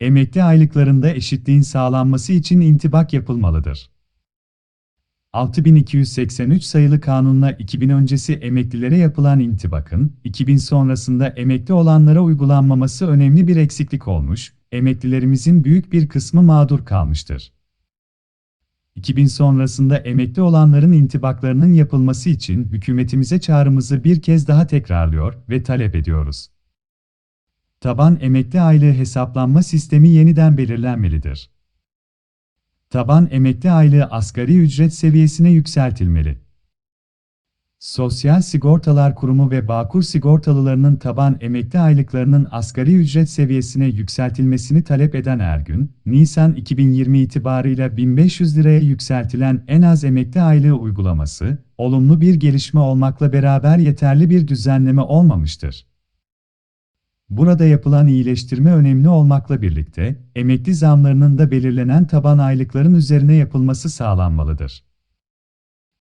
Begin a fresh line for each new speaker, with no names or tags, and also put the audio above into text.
Emekli aylıklarında eşitliğin sağlanması için intibak yapılmalıdır. 6283 sayılı kanunla 2000 öncesi emeklilere yapılan intibakın, 2000 sonrasında emekli olanlara uygulanmaması önemli bir eksiklik olmuş, emeklilerimizin büyük bir kısmı mağdur kalmıştır. 2000 sonrasında emekli olanların intibaklarının yapılması için hükümetimize çağrımızı bir kez daha tekrarlıyor ve talep ediyoruz. Taban emekli aylığı hesaplanma sistemi yeniden belirlenmelidir. Taban emekli aylığı asgari ücret seviyesine yükseltilmeli. Sosyal Sigortalar Kurumu ve Bağkur sigortalılarının taban emekli aylıklarının asgari ücret seviyesine yükseltilmesini talep eden Ergün, Nisan 2020 itibarıyla 1500 liraya yükseltilen en az emekli aylığı uygulaması, olumlu bir gelişme olmakla beraber yeterli bir düzenleme olmamıştır. Burada yapılan iyileştirme önemli olmakla birlikte, emekli zamlarının da belirlenen taban aylıkların üzerine yapılması sağlanmalıdır.